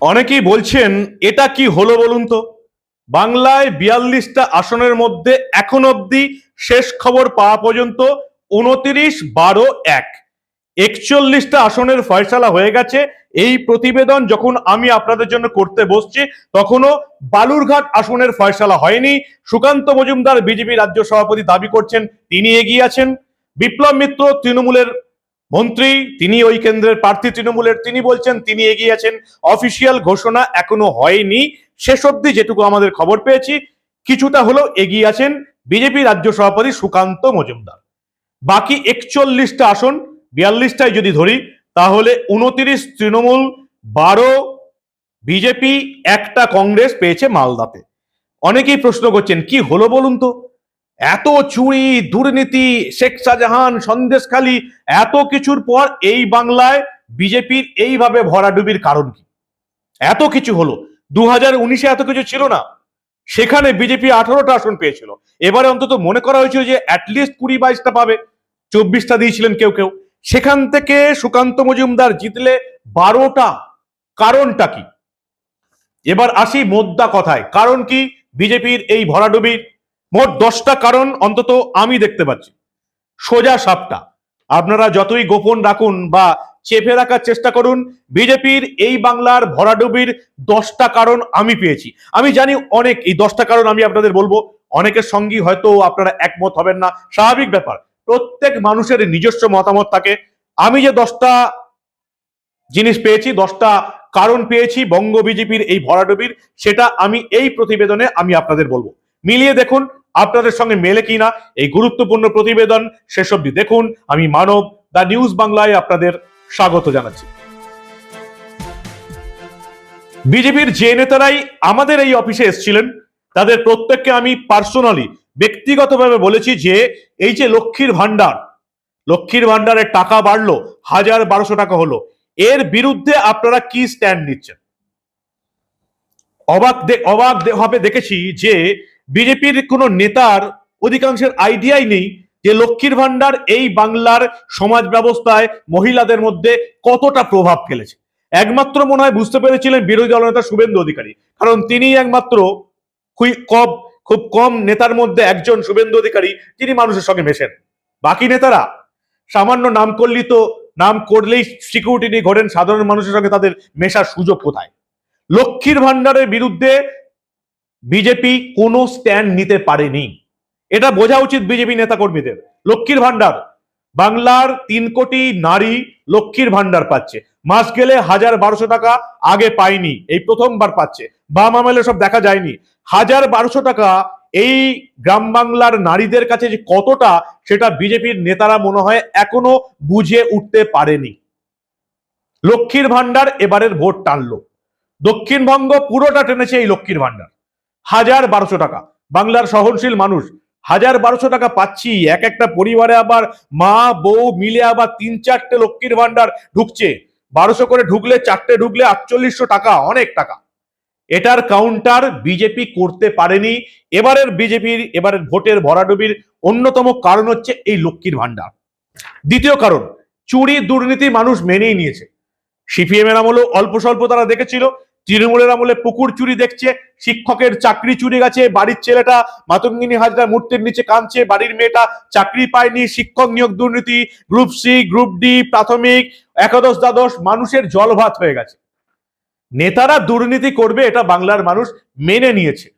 অনেকেই বলছেন, এটা কি হলো বলুন তো? বাংলায় বিয়াল্লিশটা আসনের মধ্যে এখন অবধি শেষ খবর পাওয়া পর্যন্ত উনতিরিশ, বারো, এক। একচল্লিশটা আসনের ফয়সালা হয়ে গেছে। এই প্রতিবেদন যখন আমি আপনাদের জন্য করতে বসছি, তখনও বালুরঘাট আসনের ফয়সালা হয়নি। সুকান্ত মজুমদার বিজেপি রাজ্য সভাপতি দাবি করছেন, তিনি এগিয়ে আছেন। বিপ্লব মিত্র তৃণমূলের মন্ত্রী, তিনি ওই কেন্দ্রের প্রার্থী তৃণমূলের, তিনি বলছেন, তিনি এগিয়ে আছেন। অফিসিয়াল ঘোষণা এখনও হয়নি। শেষ অবধি যেটুকু আমাদের খবর পেয়েছি, কিছুটা হলেও এগিয়ে আছেন বিজেপি রাজ্য সভাপতি সুকান্ত মজুমদার। বাকি একচল্লিশটা আসন বিয়াল্লিশটায় যদি ধরি, তাহলে উনতিরিশ তৃণমূল, বারো বিজেপি, একটা কংগ্রেস পেয়েছে মালদাতে। অনেকেই প্রশ্ন করছেন, কি হলো বলুন তো? এত চুরি, দুর্নীতি, শেখ শাহজাহান সন্দেশখালী, এত কিছুর পর এই বাংলায় বিজেপির এইভাবে ভরাডুবির কারণ কি? এত কিছু হলো। দু হাজার উনিশে এত কিছু ছিল না। সেখানে বিজেপি আঠারোটা আসন পেয়েছিল। এবারে অন্তত মনে করা হয়েছিল যে অ্যাটলিস্ট কুড়ি বাইশটা পাবে। চব্বিশটা দিয়েছিলেন কেউ কেউ। সেখান থেকে সুকান্ত মজুমদার জিতলে বারোটা। কারণটা কি? এবার আসি মোদ্দা কথায়। কারণ কি? বিজেপির এই ভরাডুবির মোট দশটা কারণ অন্তত আমি দেখতে পাচ্ছি। সোজা সাপটা। আপনারা যতই গোপন রাখুন বা চেপে রাখার চেষ্টা করুন, বিজেপির এই বাংলার ভরাডুবির দশটা কারণ আমি পেয়েছি। আমি জানি অনেক, এই দশটা কারণ আমি আপনাদের বলব। অনেকের সঙ্গী হয়তো আপনারা একমত হবেন না। স্বাভাবিক ব্যাপার, প্রত্যেক মানুষের নিজস্ব মতামত থাকে। আমি যে দশটা জিনিস পেয়েছি, দশটা কারণ পেয়েছি বঙ্গ বিজেপির এই ভরাডুবির, সেটা আমি এই প্রতিবেদনে আমি আপনাদের বলব। মিলিয়ে দেখুন আপনাদের সঙ্গে মেলে কিনা এই গুরুত্বপূর্ণ প্রতিবেদন শেষ অব্দি দেখুন। আমি মানব দা নিউজ বাংলায় আপনাদের স্বাগত জানাচ্ছি। বিজেপির যে নেতারাই আমাদের এই অফিসে এসেছিলেন, তাদের প্রত্যেককে আমি পার্সোনালি, ব্যক্তিগতভাবে বলেছি যে, এই যে লক্ষ্মীর ভান্ডার লক্ষ্মীর ভান্ডারের টাকা বাড়লো, হাজার বারোশো টাকা হলো, এর বিরুদ্ধে আপনারা কি স্ট্যান্ড নিচ্ছেন? অবাক অবাক ভাবে দেখেছি যে বিজেপির কোনো নেতার অধিকাংশের আইডিয়াই নেই যে লক্ষ্মীর ভান্ডার এই বাংলার সমাজ ব্যবস্থায় মহিলাদের মধ্যে কতটা প্রভাব ফেলেছে। একমাত্র মনে হয় বুঝতে পেরেছিলেন বিরোধী দলনেতা শুভেন্দু অধিকারী। কারণ তিনি একমাত্র খুবই কম খুব কম নেতার মধ্যে একজন শুভেন্দু অধিকারী, যিনি মানুষের সঙ্গে মেশেন। বাকি নেতারা সামান্য নাম করলেই তো নাম করলেই সিকিউরিটি নিয়ে ঘোরেন, সাধারণ মানুষের সঙ্গে তাদের মেশার সুযোগ কোথায়? লক্ষ্মীর ভান্ডারের বিরুদ্ধে বিজেপি কোনো স্ট্যান্ড নিতে পারেনি। এটা বোঝা উচিত বিজেপি নেতাকর্মীদের। লক্ষ্মীর ভান্ডার বাংলার তিন কোটি নারী লক্ষ্মীর ভান্ডার পাচ্ছে। মাস গেলে হাজার বারোশো টাকা আগে পায়নি, এই প্রথমবার পাচ্ছে। বাম আমলে সব দেখা যায়নি। হাজার বারোশো টাকা এই গ্রাম বাংলার নারীদের কাছে যে কতটা, সেটা বিজেপির নেতারা মনে হয় এখনও বুঝে উঠতে পারেনি। লক্ষ্মীর ভান্ডার এবারের ভোট টানলো। দক্ষিণবঙ্গ পুরোটা টেনেছে এই লক্ষ্মীর ভান্ডার হাজার বারোশো টাকা। বাংলার সহনশীল মানুষ, হাজার বারোশো টাকা পাচ্ছি। এক একটা পরিবারে আবার মা, বউ মিলে আবার তিন চারটে লক্ষ্মীর ভান্ডার ঢুকছে। বারোশো করে ঢুকলে, চারটে ঢুকলে আটচল্লিশশো টাকা, অনেক টাকা। এটার কাউন্টার বিজেপি করতে পারেনি। এবারের বিজেপির এবারের ভোটের ভরাডুবির অন্যতম কারণ হচ্ছে এই লক্ষ্মীর ভান্ডার দ্বিতীয় কারণ, চুরি দুর্নীতি মানুষ মেনেই নিয়েছে। সিপিএম এর আমলেও অল্প স্বল্প তারা দেখেছিল। তৃণমূলের আমলে পুকুর চুরি দেখছে, শিক্ষকের চাকরি চুরি গেছে, বাড়ির ছেলেটা মাতঙ্গিনী হাজরা মূর্তির নিচে কাঁদছে, বাড়ির মেয়েটা চাকরি পায়নি, শিক্ষক নিয়োগ দুর্নীতি গ্রুপ সি গ্রুপ ডি প্রাথমিক, একাদশ, দ্বাদশ, মানুষের জলভাত হয়ে গেছে। নেতারা দুর্নীতি করবে, এটা বাংলার মানুষ মেনে নিয়েছে।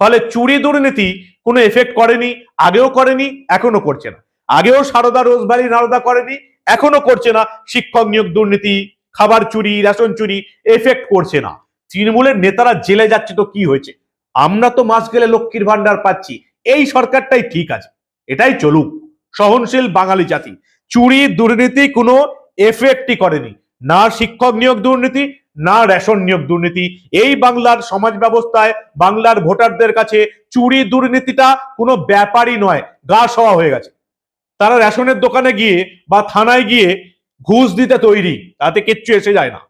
ফলে চুরি দুর্নীতি কোনো এফেক্ট করেনি, আগেও করেনি এখনও করছে না। আগেও সারদা, রোজবাড়ি নারদা করেনি এখনও করছে না, শিক্ষক নিয়োগ দুর্নীতি খাবার চুরি, রেশন চুরি এফেক্ট করছে না। তৃণমূলের নেতারা জেলে যাচ্ছে তো কি হয়েছে? আমরা তো মাস গেলে লক্ষ্মীর ভান্ডার পাচ্ছি। এই সরকারটাই ঠিক আছে। এটাই চলুক। সহনশীল বাঙালি জাতি। চুরি, দুর্নীতি কোনো এফেক্টই করেনি। না শিক্ষক নিয়োগ দুর্নীতি, না রেশন নিয়োগ দুর্নীতি। এই বাংলার সমাজ ব্যবস্থায় বাংলার ভোটারদের কাছে চুরি, দুর্নীতিটা কোনো ব্যাপারই নয়। গা সওয়া হয়ে গেছে। তারা রেশনের দোকানে গিয়ে বা থানায় গিয়ে ঘুষ দিতে তৈরি, তাতে কিচ্ছু এসে যায় না।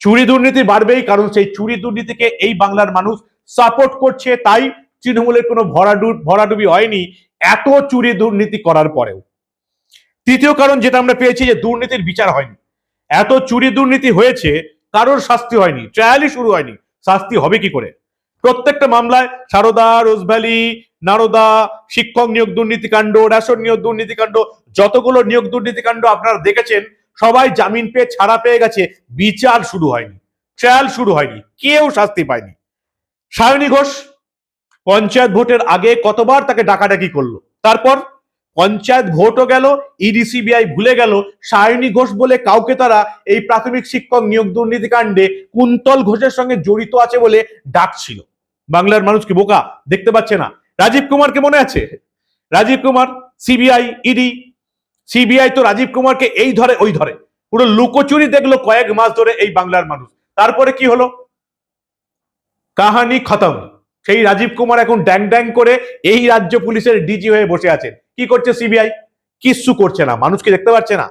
চুরি দুর্নীতি বাড়বেই, কারণ সেই চুরি দুর্নীতিকে এই বাংলার মানুষ সাপোর্ট করছে, তাই তৃণমূলের কোনো ভরাডু ভরাডুবি হয়নি এত চুরি দুর্নীতি করার পরেও। তৃতীয় কারণ যেটা আমরা পেয়েছি যে দুর্নীতির বিচার হয়নি। এত চুরি দুর্নীতি হয়েছে, কারোর শাস্তি হয়নি ট্রায়ালই শুরু হয়নি, শাস্তি হবে কি করে? প্রত্যেকটা মামলায় সারদা, রোজভ্যালি, নারদা, শিক্ষক নিয়োগ দুর্নীতিকাণ্ড রেশন নিয়োগ দুর্নীতিকাণ্ড যতগুলো নিয়োগ দুর্নীতিকাণ্ড আপনারা দেখেছেন, সবাই জামিন পেয়ে ছাড়া পেয়ে গেছে। বিচার শুরু হয়নি, ট্রায়াল শুরু হয়নি, কেউ শাস্তি পায়নি। সায়নী ঘোষ পঞ্চায়েত ভোটের আগে কতবার তাকে ডাকাডাকি করল? তারপর পঞ্চায়েত ভোটও গেল, ইডি, সিবিআই ভুলে গেল, সায়নী ঘোষ বলে কাউকে তারা এই প্রাথমিক শিক্ষক নিয়োগ, দুর্নীতি কাণ্ডে কুন্তল ঘোষের সঙ্গে জড়িত আছে বলে ডাকছিল। বাংলার মানুষ কি বোকা দেখতে পাচ্ছে না। রাজীব কুমারকে মনে আছে? Rajiv Kumar CBI ED CBI তো রাজীব কুমারকে এই ধরে, ওই ধরে। পুরো লুকোচুরি দেখল কয়েক মাস ধরে এই বাংলার মানুষ। তারপরে কি হলো? কাহানি খতম। সেই রাজীব কুমার এখন ড্যাং ড্যাং করে এই রাজ্য পুলিশের ডিজি হয়ে বসে আছেন কি করছে সিবিআই কিচ্ছু করছে না। মানুষকে দেখতে পাচ্ছে না।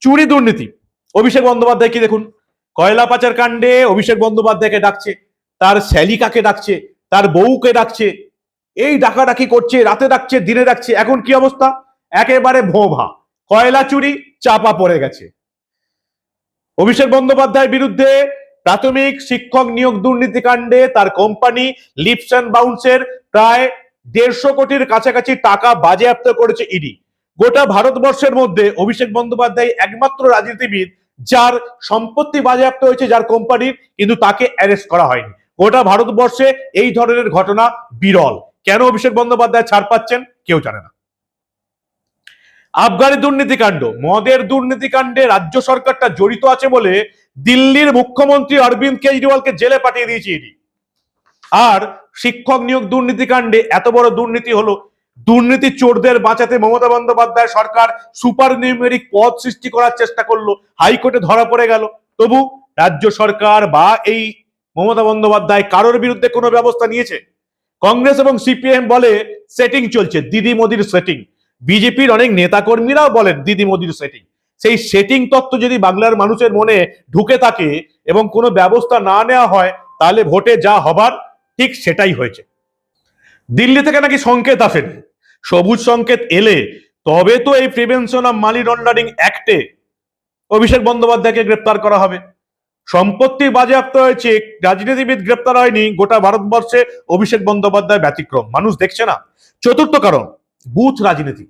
চুরি দুর্নীতি। অভিষেক বন্দ্যোপাধ্যায় কি দেখুন। কয়লা পাচার কাণ্ডে অভিষেক বন্দ্যোপাধ্যায়কে ডাকছে। তার শ্যালিকাকে ডাকছে। তার বউকে ডাকছে। এই ডাকাডাকি করছে, রাতে ডাকছে, দিনে ডাকছে, এখন কি অবস্থা? একেবারে ভোভা। কয়লা চুরি, চাপা পড়ে গেছে। অভিষেক বন্দ্যোপাধ্যায়ের বিরুদ্ধে প্রাথমিক শিক্ষক নিয়োগ দুর্নীতি কাণ্ডে তার কোম্পানি লিপস অ্যান্ড বাউন্সের প্রায় দেড়শো কোটির কাছাকাছি টাকা বাজেয়াপ্ত করেছে ইডি। গোটা ভারতবর্ষের মধ্যে অভিষেক বন্দ্যোপাধ্যায় একমাত্র রাজনীতিবিদ যার সম্পত্তি বাজেয়াপ্ত হয়েছে যার কোম্পানির, কিন্তু তাকে অ্যারেস্ট করা হয়নি। গোটা ভারতবর্ষে এই ধরনের ঘটনা বিরল। কেন অভিষেক বন্দ্যোপাধ্যায় ছাড় পাচ্ছেন কেউ জানে না। আবগারি দুর্নীতিকাণ্ড। মদের দুর্নীতিকাণ্ডে রাজ্য সরকারটা জড়িত আছে বলে দিল্লির মুখ্যমন্ত্রী অরবিন্দ কেজরিওয়ালকে জেলে পাঠিয়ে দিয়েছে ইডি। আর শিক্ষক নিয়োগ দুর্নীতিকাণ্ডে এত বড় দুর্নীতি হলো। দুর্নীতি চোরদের বাঁচাতে মমতা বন্দ্যোপাধ্যায় সরকার সুপার নিউমেরিক পদ সৃষ্টি করার চেষ্টা করল। হাইকোর্টে ধরা পড়ে গেল। তবু রাজ্য সরকার বা এই মমতা বন্দ্যোপাধ্যায় কারোর বিরুদ্ধে কোনো ব্যবস্থা নিয়েছে? কংগ্রেস এবং সিপিএম বলে সেটিং চলছে, দিদি মোদির সেটিং বিজেপির অনেক নেতাকর্মীরাও বলেন দিদি মোদির সেটিং সেই সেটিং তত্ত্ব যদি বাংলার মানুষের মনে ঢুকে থাকে এবং কোনো ব্যবস্থা না নেওয়া হয়, তাহলে ভোটে যা হবার, ঠিক সেটাই হয়েছে। দিল্লি থেকে নাকি সংকেত আসেনি? সবুজ সংকেত এলে তবে তো এই প্রিভেনশন অফ মানি লন্ডারিং অ্যাক্টে অভিষেক বন্দ্যোপাধ্যায়কে গ্রেপ্তার করা হবে। সম্পত্তি বাজেয়াপ্ত হয়েছে, রাজনীতিবিদ গ্রেপ্তার হয়নি, গোটা ভারতবর্ষে অভিষেক বন্দ্যোপাধ্যায় ব্যতিক্রম। মানুষ দেখছে না। চতুর্থ কারণ, বুথ রাজনীতি।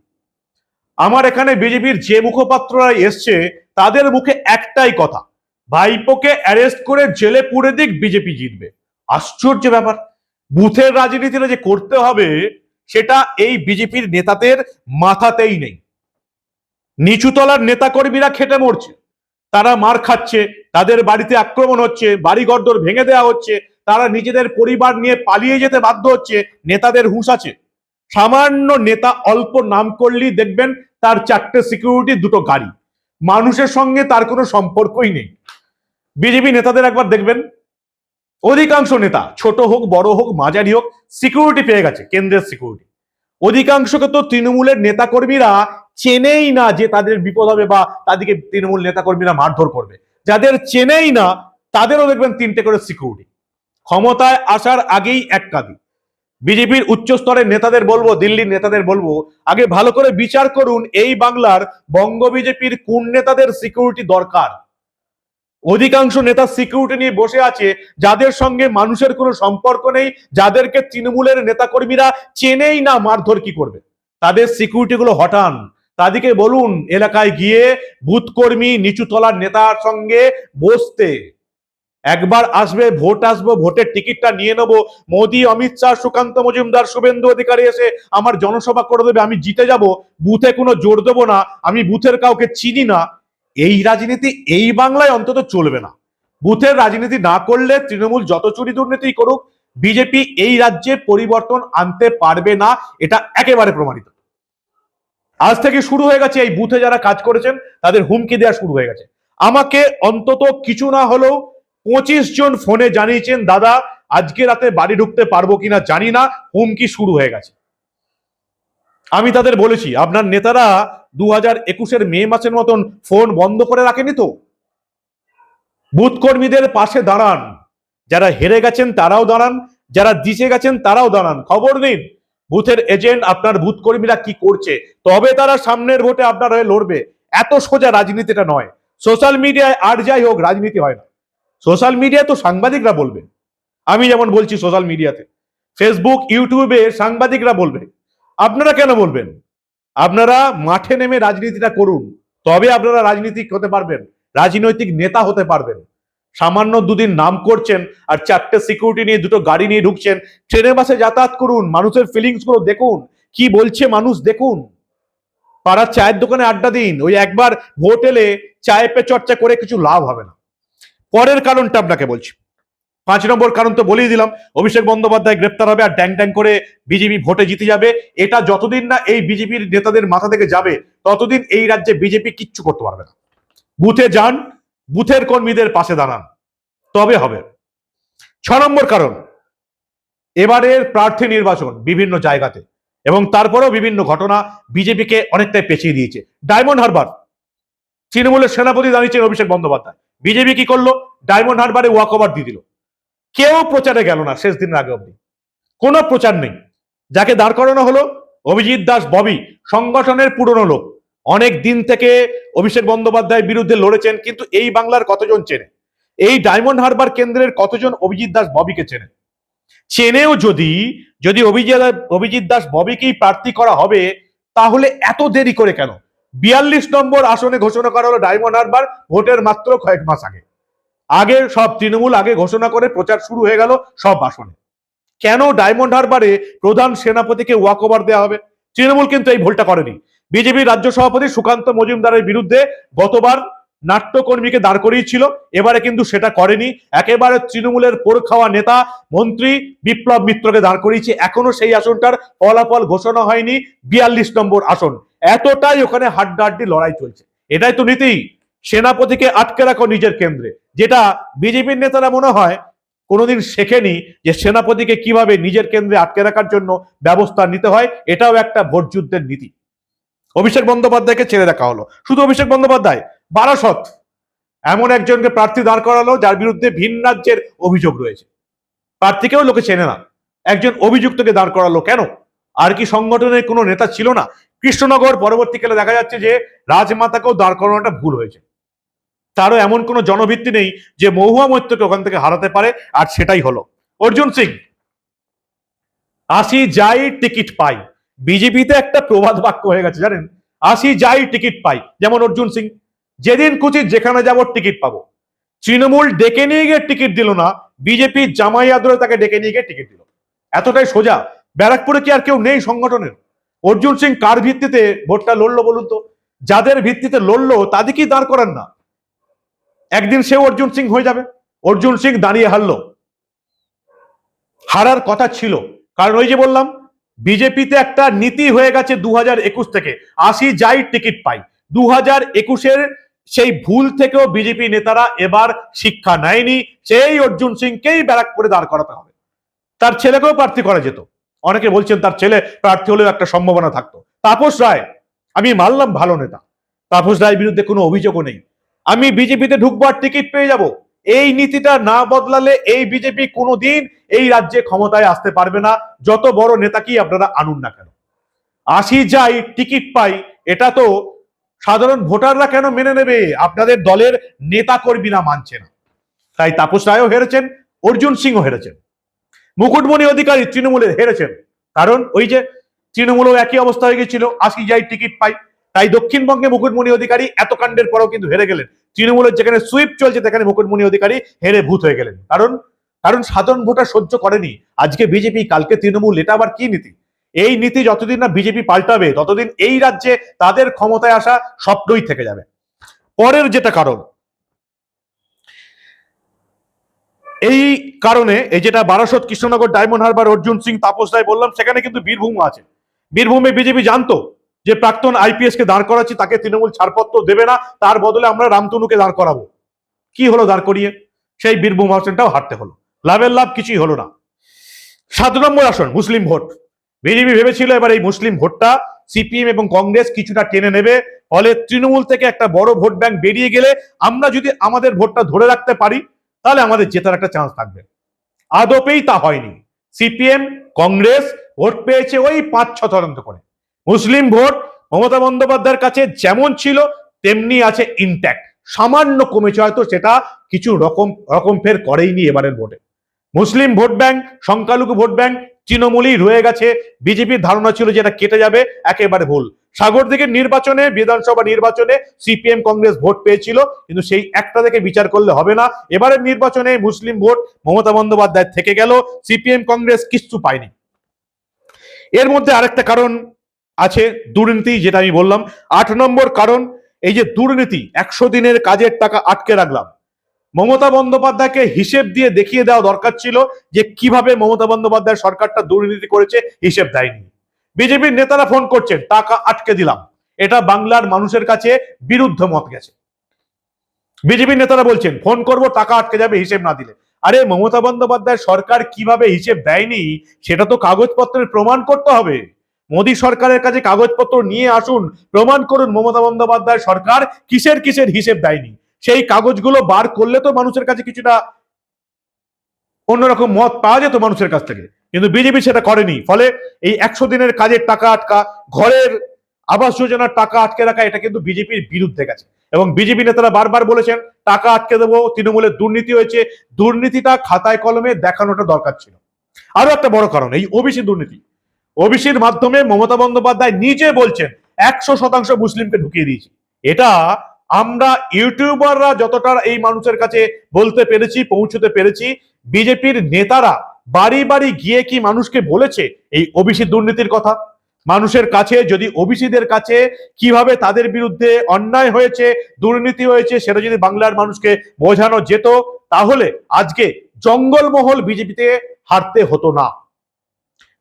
আমার এখানে বিজেপির যে মুখপাত্ররা এসছে, তাদের মুখে একটাই কথা, ভাইপোকে অ্যারেস্ট করে জেলে পুরে দিক বিজেপি জিতবে। আশ্চর্য ব্যাপার। বুথের রাজনীতিটা যে করতে হবে, সেটা এই বিজেপির নেতাদের মাথাতেই নেই। নিচুতলার নেতাকর্মীরা খেটে মরছে। তারা মার খাচ্ছে, তাদের বাড়িতে আক্রমণ হচ্ছে, বাড়ি গড়দর ভেঙে দেওয়া হচ্ছে, তারা নিজেদের পরিবার নিয়ে পালিয়ে যেতে বাধ্য হচ্ছে, নেতাদের হুঁশ আছে। সামান্য নেতা অল্প নাম করলেই দেখবেন তার চারটে সিকিউরিটি দুটো গাড়ি। মানুষের সঙ্গে তার কোনো সম্পর্কই নেই। বিজেপি নেতাদের একবার দেখবেন, অধিকাংশ নেতা, ছোট হোক, বড় হোক, মাঝারি হোক সিকিউরিটি পেয়ে গেছে, কেন্দ্রের সিকিউরিটি অধিকাংশকে তো তৃণমূলের নেতাকর্মীরা চেনেই না যে তাদের বিপদ হবে বা তাদেরকে তৃণমূল নেতাকর্মীরা মারধর করবে। যাদের চেনেই না, তাদেরও দেখবেন তিনটে করে সিকিউরিটি ক্ষমতায় আসার আগেই এক কাঁদি বিজেপির উচ্চ স্তরের নেতাদের বলব, দিল্লির নেতাদের বলব, আগে ভালো করে বিচার করুন, এই বাংলার বঙ্গ বিজেপির কোন নেতাদের সিকিউরিটি দরকার? অধিকাংশ নেতা সিকিউরিটি নিয়ে বসে আছে, যাদের সঙ্গে মানুষের কোনো সম্পর্ক নেই, যাদেরকে তৃণমূলের নেতাকর্মীরা চেনেই না মারধর কি করবে। তাদের সিকিউরিটি গুলো হটান। তাদেরকে বলুন, এলাকায় গিয়ে বুথকর্মী নিচু তলার নেতার সঙ্গে বসতে। একবার আসবে, ভোট আসব, ভোটের টিকিটটা নিয়ে নেব। মোদী, অমিত শাহ, সুকান্ত মজুমদার, শুভেন্দু অধিকারী এসে আমার জনসভা করে দেবে, আমি জিতে যাব। বুথে কোনো জোর দেবো না, আমি বুথের কাউকে চিনি না। এই রাজনীতি এই বাংলায় অন্তত চলবে না। বুথের রাজনীতি না করলে তৃণমূল যত চুরি দুর্নীতি করুক, বিজেপি এই রাজ্যে পরিবর্তন আনতে পারবে না, এটা একেবারে প্রমাণিত। আজ থেকে শুরু হয়ে গেছে এই বুথে যারা কাজ করেছেন, তাদের হুমকি দেওয়া শুরু হয়ে গেছে। আমাকে অন্তত কিছু না হলেও পঁচিশ জন ফোনে জানিয়েছেন, দাদা, আজকে রাতে বাড়ি ঢুকতে পারব কিনা জানি না, হুমকি শুরু হয়ে গেছে। আমি তাদের বলেছি, আপনার নেতারা দু হাজার একুশের মে মাসের মতন ফোন বন্ধ করে রাখেনি তো? বুথ কর্মীদের পাশে দাঁড়ান। যারা হেরে গেছেন তারাও দাঁড়ান, যারা জিতে গেছেন তারাও দাঁড়ান। খবর নিন বুথের এজেন্ট আপনার বুথ কর্মীরা কি করছে? তবে তারা সামনের ভোটে আপনার হয়ে লড়বে। এত সোজা রাজনীতিটা নয়। সোশ্যাল মিডিয়ায় আর যাই হোক, রাজনীতি হয় না। সোশ্যাল মিডিয়ায় তো সাংবাদিকরা বলবে। আমি যেমন বলছি সোশ্যাল মিডিয়াতে। ফেসবুক, ইউটিউবে সাংবাদিকরা বলবে। আপনারা কেন বলবেন? আপনারা মাঠে নেমে রাজনীতিটা করুন। তবে আপনারা রাজনীতিক হতে পারবেন। রাজনৈতিক নেতা হতে পারবেন। সামান্য দুদিন নাম করছেন আর চারটে সিকিউরিটি নিয়ে দুটো গাড়ি নিয়ে ঢুকছেন। ট্রেনে বাসে যাতায়াত করুন, মানুষের ফিলিংসগুলো দেখুন, কি বলছে মানুষ দেখুন। পাড়ার চায়ের দোকানে আড্ডা দিন, ওই একবার ভোট এলে চায়ে পে চর্চা করে কিছু লাভ হবে না। পরের কারণটা আপনাকে বলছি। পাঁচ নম্বর কারণ তো বলেই দিলাম, অভিষেক বন্দ্যোপাধ্যায় গ্রেপ্তার হবে আর ড্যাং ড্যাং করে বিজেপি ভোটে জিতে যাবে। এটা যতদিন না এই বিজেপির নেতাদের মাথা থেকে যাবে, ততদিন এই রাজ্যে বিজেপি কিচ্ছু করতে পারবে না। বুথে যান বুথের কর্মীদের পাশে দাঁড়ান। তবে হবে। ছ নম্বর কারণ, এবারের প্রার্থী নির্বাচন বিভিন্ন জায়গাতে এবং তারপরেও বিভিন্ন ঘটনা বিজেপিকে অনেকটাই পেছিয়ে দিয়েছে। ডায়মন্ড হারবার, তৃণমূলের সেনাপতি দাঁড়িয়েছেন অভিষেক বন্দ্যোপাধ্যায়। বিজেপি কি করল? ডায়মন্ড হারবারে ওয়াক ওভার দিয়ে দিল। কেউ প্রচারে গেল না শেষ দিনের আগে অব্দি কোনো প্রচার নেই। যাকে দাঁড় করানো হলো? অভিজিৎ দাস, ববি, সংগঠনের পুরনো লোক। অনেক দিন থেকে অভিষেক বন্দ্যোপাধ্যায়ের বিরুদ্ধে লড়েছেন, কিন্তু এই বাংলার কতজন চেনে? এই ডায়মন্ড হারবার কেন্দ্রের কতজন অভিজিৎ দাস ববিকে চেনে? চেনেও যদি যদি অভিজিৎ অভিজিৎ দাস ববিকেই প্রার্থী করা হবে, তাহলে এত দেরি করে কেন? বিয়াল্লিশ নম্বর আসনে ঘোষণা করা হলো ডায়মন্ড হারবার, ভোটের মাত্র কয়েক মাস আগে। আগে সব তৃণমূল আগে ঘোষণা করে প্রচার শুরু হয়ে গেল সব আসনে। কেন ডায়মন্ড হারবারে প্রধান সেনাপতিকে ওয়াক ওভার দেওয়া হবে? তৃণমূল কিন্তু এই ভুলটা করেনি। বিজেপির রাজ্য সভাপতি সুকান্ত মজুমদারের বিরুদ্ধে গতবার নাট্যকর্মীকে দাঁড় করিয়েছিল। এবারে কিন্তু সেটা করেনি। একেবারে তৃণমূলের পোর খাওয়া নেতা মন্ত্রী বিপ্লব মিত্রকে দাঁড় করিয়েছে। এখনও সেই আসনটার ফলাফল ঘোষণা হয়নি। বিয়াল্লিশ নম্বর আসন। এতটাই ওখানে হাড্ডাহাড্ডি লড়াই চলছে। এটাই তো নীতি। সেনাপতিকে আটকে রাখো নিজের কেন্দ্রে। যেটা বিজেপির নেতারা মনে হয় কোনোদিন শেখেনি যে সেনাপতিকে কীভাবে নিজের কেন্দ্রে আটকে রাখার জন্য ব্যবস্থা নিতে হয়। এটাও একটা ভোটযুদ্ধের নীতি। অভিষেক বন্দ্যোপাধ্যায়কে ছেড়ে রাখা হলো। শুধু অভিষেক বন্দ্যোপাধ্যায়, বারাসত এমন একজনকে প্রার্থী দাঁড় করালো যার বিরুদ্ধে ভিন রাজ্যের অভিযোগ রয়েছে। প্রার্থীকেও লোকে চেনে না। একজন অভিযুক্তকে দাঁড় করালো কেন? আর কি সংগঠনের কোনো নেতা ছিল না? কৃষ্ণনগর পরবর্তীকালে দেখা যাচ্ছে যে রাজমাতাকেও দাঁড় করানোটা ভুল হয়েছে। তারও এমন কোনো জনভিত্তি নেই যে মহুয়া মৈত্রকে ওখান থেকে হারাতে পারে, আর সেটাই হলো। অর্জুন সিং, আসি যাই টিকিট পাই। বিজেপিতে একটা প্রবাদ বাক্য হয়ে গেছে, জানেন? আসি যাই টিকিট পাই। যেমন অর্জুন সিং, যেদিন খুশি যেখানে যাব টিকিট পাবো। তৃণমূল ডেকে নিয়ে গিয়ে টিকিট দিল না, বিজেপি জামাই আদরে তাকে ডেকে নিয়ে গিয়ে টিকিট দিল। এতটাই সোজা। ব্যারাকপুরে কি আর কেউ নেই সংগঠনের? অর্জুন সিং কার ভিত্তিতে ভোটটা লড়লো বলুন তো? যাদের ভিত্তিতে লড়লো তাদেরকেই দাঁড় করান না? একদিন সেও অর্জুন সিং হয়ে যাবে। অর্জুন সিং দাঁড়িয়ে হারলো। হারার কথা ছিল। কারণ ওই যে বললাম বিজেপিতে একটা নীতি হয়ে গেছে দু একুশ থেকে। আসি যাই টিকিট পাই। দু হাজার একুশের সেই ভুল থেকেও বিজেপি নেতারা এবার শিক্ষা নেয়নি। সেই অর্জুন সিংকেই ব্যারাকপুরে দাঁড় করাতে হবে। তার ছেলেকেও প্রার্থী করা যেত। অনেকে বলছেন তার ছেলে প্রার্থী হলেও একটা সম্ভাবনা থাকতো। তাপস রায়, আমি মানলাম ভালো নেতা। তাপস রায়ের বিরুদ্ধে কোনো অভিযোগও নেই। আমি বিজেপিতে ঢুকবার টিকিট পেয়ে যাব। এই নীতিটা না বদলালে এই বিজেপি কোনোদিন এই রাজ্যে ক্ষমতায় আসতে পারবে না। যত বড় নেতাকেই আপনারা আনুন না কেন? আসি যাই, টিকিট পাই। এটা তো সাধারণ ভোটাররা কেন মেনে নেবে? আপনাদের দলের নেতা কর্মীরা মানছে না। তাই তাপস রায়ও হেরেছেন, অর্জুন সিংও হেরেছেন। মুকুটমণি অধিকারী তৃণমূলের হেরেছেন। কারণ ওই যে তৃণমূলও একই অবস্থা হয়ে গেছিল আসি যাই, টিকিট পাই। তাই দক্ষিণবঙ্গে মুকুটমণি অধিকারী এত কাণ্ডের পরেও কিন্তু হেরে গেলেন। তৃণমূলের যেখানে সুইপ চলছে, সেখানে মুকুটমণি অধিকারী হেরে ভূত হয়ে গেলেন। কারণ কারণ সাধারণ ভোটার সহ্য করেনি। আজকে বিজেপি, কালকে তৃণমূল, এটা আবার কি নীতি? এই নীতি যতদিন না বিজেপি পাল্টাবে, ততদিন এই রাজ্যে তাদের ক্ষমতায় আসা স্বপ্নই থেকে যাবে। পরের যেটা কারণ, এই কারণে এই যেটা বারাসত কৃষ্ণনগর, ডায়মন্ড হারবার, অর্জুন সিং, তাপস রায় বললাম, সেখানে কিন্তু বীরভূম আছে। বীরভূমে বিজেপি জানতো যে প্রাক্তন আইপিএস কে দাঁড় করাচ্ছি, তাকে তৃণমূল ছাড়পত্র দেবে না, তার বদলে আমরা রামতনুকে দাঁড় করাবো। কি হলো দাঁড় করিয়ে? সেই বীরভূম আসনটাও হারতে হলো। লাভের লাভ কিছুই হলো না। সাত নম্বর আসন, মুসলিম ভোট। বিজেপি ভেবেছিল এবার এই মুসলিম ভোটটা সিপিএম এবং কংগ্রেস কিছুটা টেনে নেবে, ফলে তৃণমূল থেকে একটা বড় ভোট ব্যাংক বেরিয়ে গেলে আমরা যদি আমাদের ভোটটা ধরে রাখতে পারি, তাহলে আমাদের জেতার একটা চান্স থাকবে। আদপেই তা হয়নি। সিপিএম, কংগ্রেস ভোট পেয়েছে ওই পাঁচ ছ তদন্ত করে। মুসলিম ভোট মমতা বন্দ্যোপাধ্যায়ের কাছে যেমন ছিল, তেমনি আছে ইনট্যাক্ট সামান্য কমেছে হয়তো, সেটা কিছু রকম রকম ফের করেইনি এবারের ভোটে। মুসলিম ভোট ব্যাংক, সংখ্যালঘু ভোট ব্যাংক, তৃণমূলই রয়ে গেছে। বিজেপির ধারণা ছিল যে এটা কেটে যাবে, একেবারে ভুল। সাগরদিঘির নির্বাচনে, বিধানসভা নির্বাচনে সিপিএম কংগ্রেস ভোট পেয়েছিল, কিন্তু সেই একটা থেকে বিচার করলে হবে না। এবারের নির্বাচনে মুসলিম ভোট মমতা বন্দ্যোপাধ্যায় থেকে গেল, সিপিএম কংগ্রেস কিচ্ছু পায়নি। এর মধ্যে আরেকটা কারণ আছে, দুর্নীতি, যেটা আমি বললাম। আট নম্বর কারণ, এই যে দুর্নীতি, একশো দিনের কাজের টাকা আটকে রাখলাম। মমতা বন্দ্যোপাধ্যায়কে হিসেব দিয়ে দেখিয়ে দেওয়া দরকার ছিল যে কীভাবে মমতা বন্দ্যোপাধ্যায় সরকারটা দুর্নীতি করেছে, হিসেব দেয়নি। বিজেপির নেতারা ফোন করছেন, টাকা আটকে দিলাম। এটা বাংলার মানুষের কাছে বিরুদ্ধ মত গেছে। বিজেপির নেতারা বলছেন, ফোন করব, টাকা আটকে যাবে, হিসেব না দিলে। আরে, মমতা বন্দ্যোপাধ্যায় সরকার কীভাবে হিসেব দেয়নি, সেটা তো কাগজপত্রের প্রমাণ করতে হবে। মোদী সরকারের কাছে কাগজপত্র নিয়ে আসুন, প্রমাণ করুন মমতা বন্দ্যোপাধ্যায় সরকার কিসের কিসের হিসেব দেয়নি। সেই কাগজগুলো বার করলে তো মানুষের কাছে কিছুটা অন্যরকম মত পাওয়া যেত মানুষের কাছ থেকে। কিন্তু বিজেপি সেটা করেনি। ফলে এই একশো দিনের কাজের টাকা আটকা, ঘরের আবাস যোজনার টাকা আটকে রাখা, এটা কিন্তু বিজেপির বিরুদ্ধে গেছে। এবং বিজেপি নেতারা বারবার বলেছেন, টাকা আটকে দেবো, তৃণমূলের দুর্নীতি হয়েছে। দুর্নীতিটা খাতায় কলমে দেখানোটা দরকার ছিল। আরও একটা বড় কারণ, এই ওবিসি দুর্নীতি। ওবিসির মাধ্যমে মমতা বন্দ্যোপাধ্যায় নিজে বলছেন, একশো শতাংশ মুসলিমকে ঢুকিয়ে দিয়েছি। এটা আমরা ইউটিউবাররা যতটা এই মানুষের কাছে বলতে পেরেছি, পৌঁছতে পেরেছি, বিজেপির নেতারা বাড়ি বাড়ি গিয়ে কি মানুষকে বলেছে এই ওবিসি দুর্নীতির কথা? মানুষের কাছে, যদি ওবিসিদের কাছে কীভাবে তাদের বিরুদ্ধে অন্যায় হয়েছে, দুর্নীতি হয়েছে, সেটা যদি বাংলার মানুষকে বোঝানো যেত, তাহলে আজকে জঙ্গলমহল বিজেপিতে হারতে হতো না।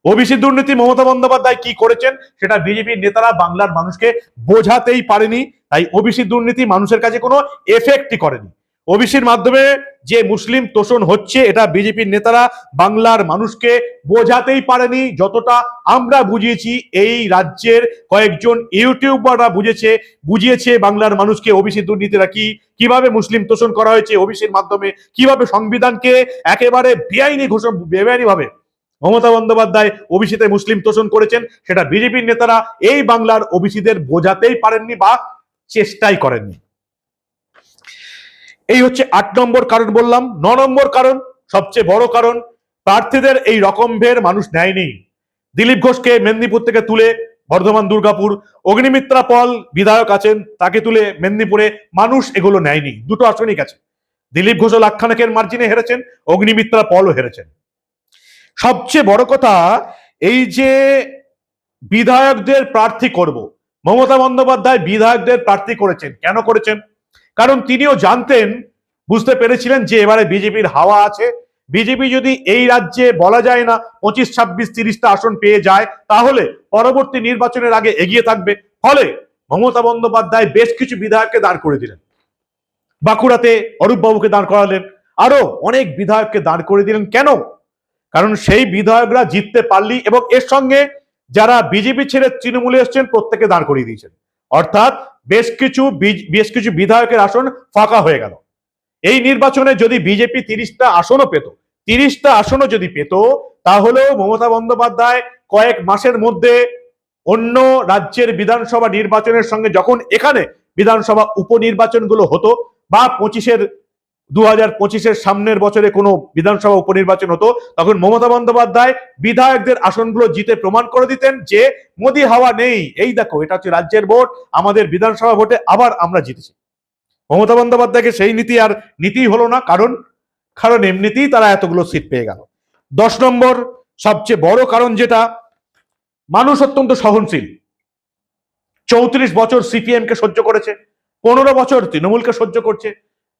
ওবিসি দুর্নীতি মমতা বন্দ্যোপাধ্যায় কি করেছেন সেটা বিজেপির নেতারা বাংলার মানুষকে বোঝাতেই পারেনি। তাই ওবিসি দুর্নীতি মানুষের কাছে কোনো এফেক্টই করেনি। ওবিসির মাধ্যমে যে মুসলিম তোষণ হচ্ছে, এটা বিজেপির নেতারা বাংলার মানুষকে বোঝাতেই পারেনি। যতটা আমরা বুঝিয়েছি, এই রাজ্যের কয়েকজন ইউটিউবাররা বুঝেছে, বুঝিয়েছে বাংলার মানুষকে ওবিসি দুর্নীতিরা কি, কীভাবে মুসলিম তোষণ করা হয়েছে ওবিসির মাধ্যমে, কীভাবে সংবিধানকে একেবারে বেআইনি ঘোষণা বেআইনি ভাবে মমতা বন্দ্যোপাধ্যায় ওবিসিতে মুসলিম তোষণ করেছেন, সেটা বিজেপির নেতারা এই বাংলার ওবিসিদের বোঝাতেই পারেননি বা চেষ্টাই করেননি। এই হচ্ছে আট নম্বর কারণ বললাম। ন নম্বর কারণ, সবচেয়ে বড় কারণ, প্রার্থীদের এই রকম ভের মানুষ নেয়নি। দিলীপ ঘোষকে মেদিনীপুর থেকে তুলে বর্ধমান, দুর্গাপুর, অগ্নিমিত্রা পল বিধায়ক আছেন, তাকে তুলে মেদিনীপুরে মানুষ এগুলো নেয়নি। দুটো আসনই গেছে। দিলীপ ঘোষ লাক্ষানেকের মার্জিনে হেরেছেন, অগ্নিমিত্রা পলও হেরেছেন। সবচেয়ে বড় কথা এই যে বিধায়কদের প্রার্থী করব। মমতা বন্দ্যোপাধ্যায় বিধায়কদের প্রার্থী করেছেন। কেন করেছেন? কারণ তিনিও জানতেন, বুঝতে পেরেছিলেন যে এবারে বিজেপির হাওয়া আছে। বিজেপি যদি এই রাজ্যে বলা যায় না পঁচিশ, ছাব্বিশ, তিরিশটা আসন পেয়ে যায়, তাহলে পরবর্তী নির্বাচনের আগে এগিয়ে থাকবে। ফলে মমতা বন্দ্যোপাধ্যায় বেশ কিছু বিধায়ককে দাঁড় করে দিলেন। বাঁকুড়াতে অরূপবাবুকে দাঁড় করালেন। আরও অনেক বিধায়ককে দাঁড় করে দিলেন। কেন? কারণ সেই বিধায়করা জিততে পারলি এবং এর সঙ্গে যারা বিজেপি ছেড়ে তৃণমূলে এসছেন প্রত্যেকে দাঁড় করিয়ে দিয়েছেন। অর্থাৎ বেশ কিছু বেশ কিছু বিধায়কের আসন ফাঁকা হয়ে গেল। এই নির্বাচনে যদি বিজেপি তিরিশটা আসনও পেত, তিরিশটা আসনও যদি পেত, তাহলেও মমতা বন্দ্যোপাধ্যায় কয়েক মাসের মধ্যে অন্য রাজ্যের বিধানসভা নির্বাচনের সঙ্গে যখন এখানে বিধানসভা উপনির্বাচনগুলো হতো বা পঁচিশের দু হাজার পঁচিশের সামনের বছরে কোনো বিধানসভা উপনির্বাচন হতো, তখন মমতা বন্দ্যোপাধ্যায় বিধায়কদের আসনগুলো জিতে প্রমাণ করে দিতেন যে মোদি হাওয়া নেই। এই দেখো, এটা হচ্ছে রাজ্যের ভোট, আমাদের বিধানসভা ভোটে আবার আমরা জিতেছি। মমতা বন্দ্যোপাধ্যায়কে সেই নীতি আর নীতি হলো না, কারণ কারণ এমনিতেই তারা এতগুলো সিট পেয়ে গেল। দশ নম্বর, সবচেয়ে বড় কারণ যেটা, মানুষ অত্যন্ত সহনশীল। চৌত্রিশ বছর সিপিএম কে সহ্য করেছে, পনেরো বছর তৃণমূলকে সহ্য করছে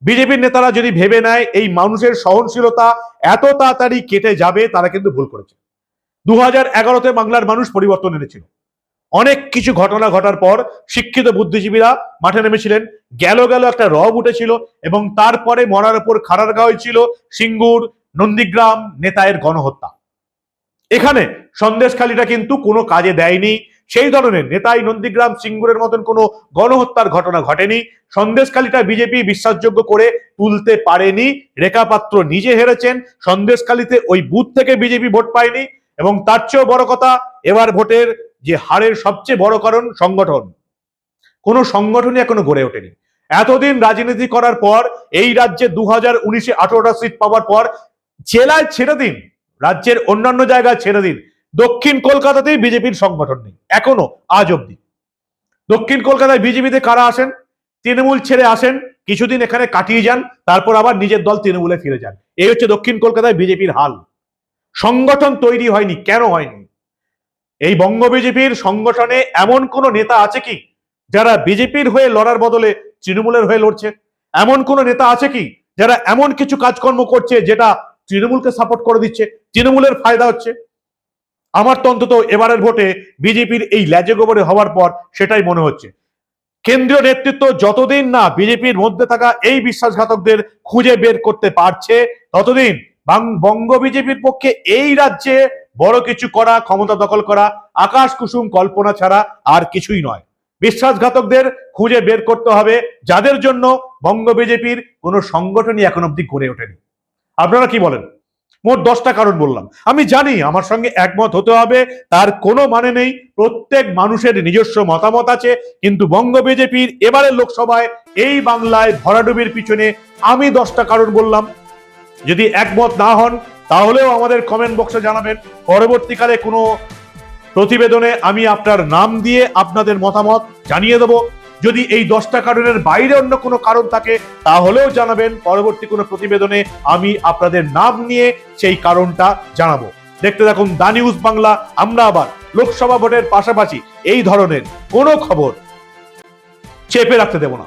বিজেপির নেতারা যদি ভেবে নেয় এই মানুষের সহনশীলতা এত তাড়াতাড়ি কেটে যাবে, তারা কিন্তু ভুল করেছে। দু হাজার এগারোতে বাংলার মানুষ পরিবর্তন এনেছিল। অনেক কিছু ঘটনা ঘটার পর শিক্ষিত বুদ্ধিজীবীরা মাঠে নেমেছিলেন। গেল গেল একটা রব উঠেছিল এবং তারপরে মরার উপর খাড়ার গাঁও ছিল সিঙ্গুর, নন্দীগ্রাম, নেতায়ের গণহত্যা। এখানে সন্দেশখালীটা কিন্তু কোনো কাজে দেয়নি। সেই ধরনের নেতাই নন্দীগ্রাম সিঙ্গুরের মতন কোনো গণহত্যার ঘটনা ঘটেনি। সন্দেশখালীটা বিজেপি বিশ্বাসযোগ্য করে তুলতে পারেনি। রেখা পাত্র নিজে হেরেছেন। সন্দেশখালীতে ওই বুথ থেকে বিজেপি ভোট পায়নি। এবং তার চেয়েও বড় কথা, এবার ভোটের যে হারের সবচেয়ে বড় কারণ সংগঠন। কোনো সংগঠনই এখনও গড়ে ওঠেনি। এতদিন রাজনীতি করার পর, এই রাজ্যে দু হাজার উনিশে আঠারোটা সিট পাওয়ার পর, জেলায় ছেড়ে দিন, রাজ্যের অন্যান্য জায়গায় ছেড়ে দিন দক্ষিণ কলকাতাতেই বিজেপির সংগঠন নেই, এখনও, আজ অব্দি দক্ষিণ কলকাতায় বিজেপিতে কারা আসেন? তৃণমূল ছেড়ে আসেন, কিছুদিন এখানে কাটিয়ে যান, তারপর আবার নিজের দল তৃণমূলে ফিরে যান। এই হচ্ছে দক্ষিণ কলকাতায় বিজেপির হাল। সংগঠন তৈরি হয়নি, কেন হয়নি? এই বঙ্গ বিজেপির সংগঠনে এমন কোন নেতা আছে কি, যারা বিজেপির হয়ে লড়ার বদলে তৃণমূলের হয়ে লড়ছে? এমন কোন নেতা আছে কি, যারা এমন কিছু কাজকর্ম করছে যেটা তৃণমূলকে সাপোর্ট করে দিচ্ছে? তৃণমূলের ফায়দা হচ্ছে? আমার তো অন্তত এবারের ভোটে বিজেপির এই ল্যাজে গোবরে হওয়ার পর সেটাই মনে হচ্ছে। কেন্দ্রীয় নেতৃত্ব যতদিন না বিজেপির মধ্যে থাকা এই বিশ্বাসঘাতকদের খুঁজে বের করতে পারছে, ততদিন বঙ্গ বিজেপির পক্ষে এই রাজ্যে বড় কিছু করা, ক্ষমতা দখল করা, আকাশ কুসুম কল্পনা ছাড়া আর কিছুই নয়। বিশ্বাসঘাতকদের খুঁজে বের করতে হবে যাদের জন্য বঙ্গ বিজেপির কোনো সংগঠনই এখন অব্দি গড়ে ওঠেনি। আপনারা কি বলেন? মোট দশটা কারণ বললাম। আমি জানি আমার সঙ্গে একমত হতে হবে, তার কোনো মানে নেই। প্রত্যেক মানুষের নিজস্ব মতামত আছে, কিন্তু বঙ্গ বিজেপির এবারের লোকসভায় এই বাংলায় ভরাডুবির পিছনে আমি দশটা কারণ বললাম। যদি একমত না হন, তাহলেও আমাদের কমেন্ট বক্সে জানাবেন। পরবর্তীকালে কোনো প্রতিবেদনে আমি আপনার নাম দিয়ে আপনাদের মতামত জানিয়ে দেব। যদি এই দশটা কারণের বাইরে অন্য কোনো কারণ থাকে, তাহলেও জানাবেন। পরবর্তী কোনো প্রতিবেদনে আমি আপনাদের নাম নিয়ে সেই কারণটা জানাব। দেখতে দেখুন দা নিউজ বাংলা, আমরা আবার লোকসভা ভোটের পাশাপাশি এই ধরনের কোনো খবর চেপে রাখতে দেব না।